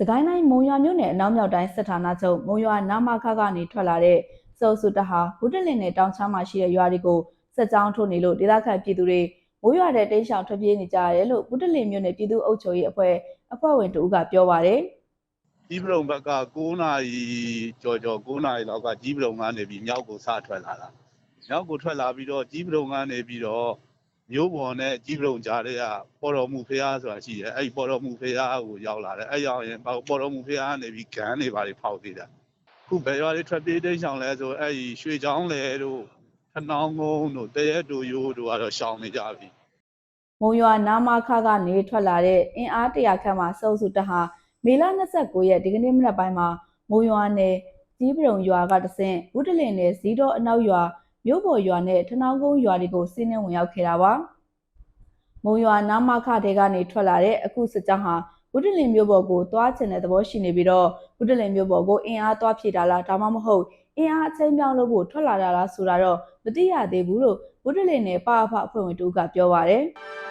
စကိုင်းတိုင်းမုံရွာမြို့နယ်အနောက်မြောက်တိုင်းစစ်ဌာနချုပ်မုံရွာနာမခကနေထွက်လာတဲ့စုပ်စုတပ်ဟာဘုဒ္ဓလင်နယ်တောင်ချမ်းမှာရှိတဲ့ရွာတွေကိုစက်ကြောင်းထုတ်နေလို့ဒေသခံပြည်သူတွေမိုးရွာတဲ့တိမ်းရှောင်ထွက်ပြေးနေကြရတယ်လို့ဘုဒ္ဓလင်မြို့နယ်ပြည်သူ့အုပ်ချုပ်ရေးအဖွဲ့အဖွဲ့ဝင်တူကပြောပါတယ်ကြီးပရုံဘက်က9နာရီကြော်ကြော်9နာရီလောက်ကကြီးပရုံကနေပြီးမြောက်ကိုစထွက်လာတာမြောက်ကိုထွက်လာပြီးတော့ကြီးပရုံကနေပြီးတော့ မျိုးပေါ်နဲ့ကြီးပရုံကြားတဲ့ကပေါ်တော်မူဖះဆိုတာရှိတယ်အဲ့ဒီပေါ်တော်မူဖះကိုရောက်လာတယ်အဲ့ရောက်ရင်ပေါ်တော်မူဖះကနေပြီးဂန်းတွေပါတွေဖောက်သေးတယ်ခုဘယ်ရွာတွေထွက်ပြေးတိမ်းရှောင်လဲဆိုအဲ့ဒီရွှေချောင်းလေတို့ခနောင်းကုန်းတို့တရဲတူရိုးတို့ကတော့ရှောင်နေကြပြီမုံရွာနာမခကနေထွက်လာတဲ့အင်အားတရာခန့်မှစုပ်စုတပ်ဟာမေလ29ရက်ဒီကနေ့မနက်ပိုင်းမှာမုံရွာနယ်ကြီးပရုံရွာကတဆင့်ဘုဒ္ဓလင်နယ်ဇီးတော်အနောက်ရွာ မြို့ပေါ်ရွာနဲ့ထနောင်းကုန်းရွာတွေကိုစီးနှင်းဝင်ရောက်ခဲ့တာပါမုံရွာနာမခတဲကနေထွက်လာတဲ့အခုစစ်ကြောင်းဟာဘုဒ္ဓလင်မြို့ပေါ်ကိုသွားချင်တဲ့သဘောရှိနေပြီးတော့ဘုဒ္ဓလင်မြို့ပေါ်ကိုအင်အားသွားဖြည့်တာလားဒါမှမဟုတ်အင်အားအချင်းပြောင်းလို့ဖို့ထွက်လာတာလားဆိုတာတော့မသိရသေးဘူးလို့ဘုဒ္ဓလင်နယ်ပါအဖအဖွဲ့ဝင်တူကပြောပါတယ်။